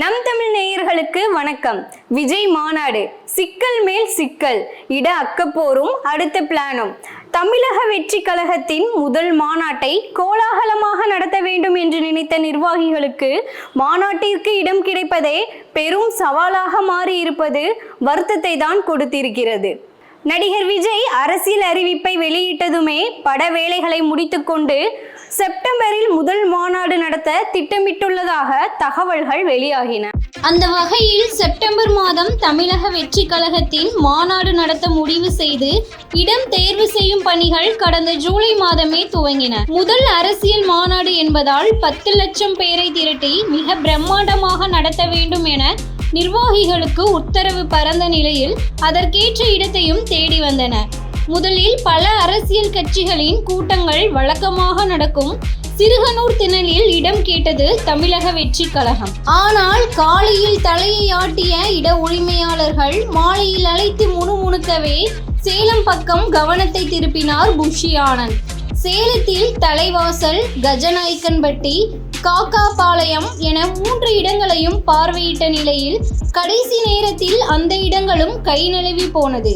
நம் தமிழ் நேயர்களுக்கு வணக்கம். விஜய் மாநாடு. சிக்கல் மேல் சிக்கல். இட அக்கப்போரும் அடுத்த பிளானும். தமிழக வெற்றி கழகத்தின் முதல் மாநாட்டை கோலாகலமாக நடத்த வேண்டும் என்று நினைத்த நிர்வாகிகளுக்கு மாநாட்டிற்கு இடம் கிடைப்பதே பெரும் சவாலாக மாறி இருப்பது வருத்தத்தை தான் கொடுத்திருக்கிறது. நடிகர் விஜய் அரசியல் அறிவிப்பை வெளியிட்டதுமே பட வேலைகளை முடித்துக்கொண்டு செப்டம்பரில் முதல் மாநாடு நடத்த திட்டமிட்டுள்ளதாக தகவல்கள் வெளியாகின. அந்த வகையில் செப்டம்பர் மாதம் தமிழக வெற்றி கழகத்தின் மாநாடு நடத்த முடிவு செய்து இடம் தேர்வு செய்யும் பணிகள் கடந்த ஜூலை மாதமே துவங்கின. முதல் அரசியல் மாநாடு என்பதால் பத்து லட்சம் பேரை திரட்டி மிக பிரம்மாண்டமாக நடத்த வேண்டும் என நிர்வாகிகளுக்கு உத்தரவு பறந்த நிலையில் அதற்கேற்ற இடத்தையும் தேடி வந்தன. முதலில் பல அரசியல் கட்சிகளின் கூட்டங்கள் வழக்கமாக நடக்கும். சிறுகனூர் திணலில் இடம் கேட்டது தமிழக வெற்றி கழகம். ஆனால் காலையில் தலையை ஆட்டிய இட உரிமையாளர்கள் மாலையில் அழைத்து முணுமுணுக்கவே சேலம் பக்கம் கவனத்தை திருப்பினார் புஷி ஆனந்த் சேலத்தில் தலைவாசல் கஜநாயக்கன்பட்டி காக்காபாளையம் என மூன்று இடங்களையும் பார்வையிட்ட நிலையில் கடைசி நேரத்தில் அந்த இடங்களும் கை நழுவி போனது.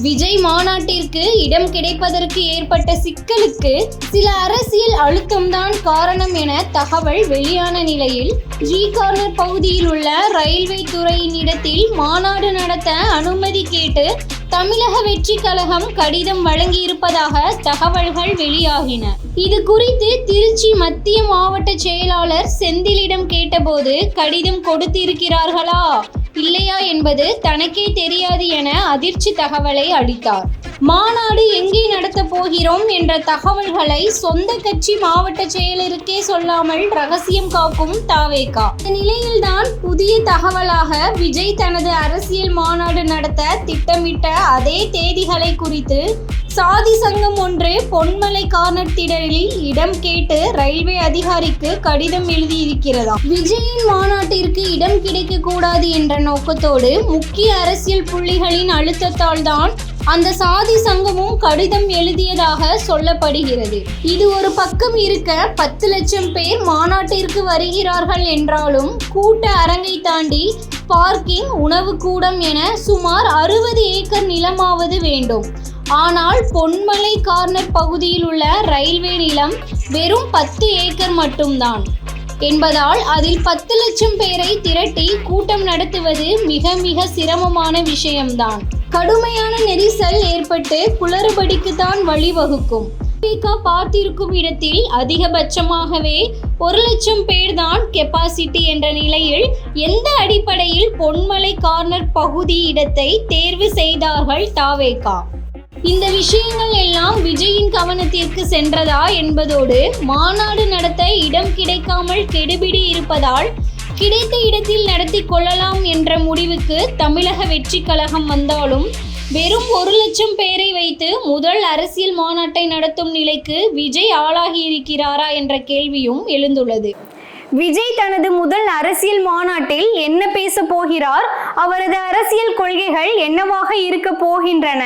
விஜய் மாநாட்டிற்கு இடம் கிடைப்பதற்கு ஏற்பட்ட சிக்கலுக்கு சில அரசியல் அழுத்தம்தான் காரணம் என தகவல் வெளியான நிலையில் ஜி கார்னர் பகுதியில் உள்ள ரயில்வே துறையின் இடத்தில் மாநாடு நடத்த அனுமதி கேட்டு தமிழக வெற்றி கழகம் கடிதம் வழங்கியிருப்பதாக தகவல்கள் வெளியாகின. இது குறித்து திருச்சி மத்திய மாவட்ட செயலாளர் செந்திலிடம் கேட்டபோது கடிதம் கொடுத்திருக்கிறார்களா? இல்லையா என்பது தனக்கே தெரியாது என அதிர்ச்சி தகவலை அளித்தார். மாநாடு எங்கே நடத்த போகிறோம் என்ற தகவல்களை சொந்த கட்சி மாவட்ட செயலருக்கே சொல்லாமல் ரகசியம் காக்கும் தாவேகா. இந்த நிலையில்தான் புதிய தகவலாக விஜய் தனது அரசியல் மாநாடு நடத்த திட்டமிட்ட அதே தேதிகளை குறித்து சாதி சங்கம் ஒன்று பொன்மலை கார்னர் திடலில் இடம் கேட்டு ரயில்வே அதிகாரிக்கு கடிதம் எழுதியிருக்கிறதா விஜயின் மாநாட்டிற்கு இடம் கிடைக்க கூடாது என்ற நோக்கத்தோடு முக்கிய அரசியல் புள்ளிகளின் அழுத்தத்தால் தான் அந்த சாதி சங்கமும் கடிதம் எழுதியதாக சொல்லப்படுகிறது. இது ஒரு பக்கம் இருக்க பத்து லட்சம் பேர் மாநாட்டிற்கு வருகிறார்கள் என்றாலும் கூட்ட அரங்கை தாண்டி பார்க்கிங் உணவு கூடம் என சுமார் அறுபது ஏக்கர் நிலமாவது வேண்டும். ஆனால் பொன்மலை கார்னர் பகுதியில் உள்ள ரயில்வே நிலம் வெறும் பத்து ஏக்கர் மட்டும்தான். என்பதால் அதில் பத்து லட்சம் பேரை திரட்டி கூட்டம் நடத்துவது மிக மிக சிரமமான விஷயம்தான். கடுமையான நெரிசல் ஏற்பட்டு குளறுபடிக்கு தான் வழிவகுக்கும். அமெரிக்கா பார்த்திருக்கும் இடத்தில் அதிகபட்சமாகவே ஒரு லட்சம் பேர் தான் கெப்பாசிட்டி என்ற நிலையில் எந்த அடிப்படையில் பொன்மலை கார்னர் பகுதி இடத்தை தேர்வு செய்தார்கள் தாவேகா? இந்த விஷயங்கள் எல்லாம் விஜயின் கவனத்திற்கு சென்றதா என்பதோடு மாநாடு நடத்த இடம் கிடைக்காமல் கெடுபிடி இருப்பதால் கிடைத்த இடத்தில் நடத்தி கொள்ளலாம் என்ற முடிவுக்கு தமிழக வெற்றி கழகம் வந்தாலும் வெறும் ஒரு லட்சம் பேரை வைத்து முதல் அரசியல் மாநாட்டை நடத்தும் நிலைக்கு விஜய் ஆளாகி இருக்கிறாரா என்ற கேள்வியும் எழுந்துள்ளது. விஜய் தனது முதல் அரசியல் மாநாட்டில் என்ன பேச போகிறார் அவரது அரசியல் கொள்கைகள் என்னவாக இருக்க போகின்றன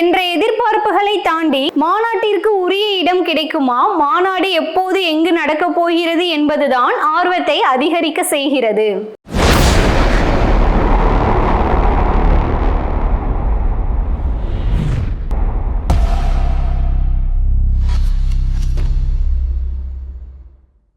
என்ற எதிர்பார்ப்புகளை தாண்டி மாநாட்டிற்கு உரிய இடம் கிடைக்குமா? மாநாடு எப்போது எங்கு நடக்கப் போகிறது என்பதுதான் ஆர்வத்தை அதிகரிக்க செய்கிறது.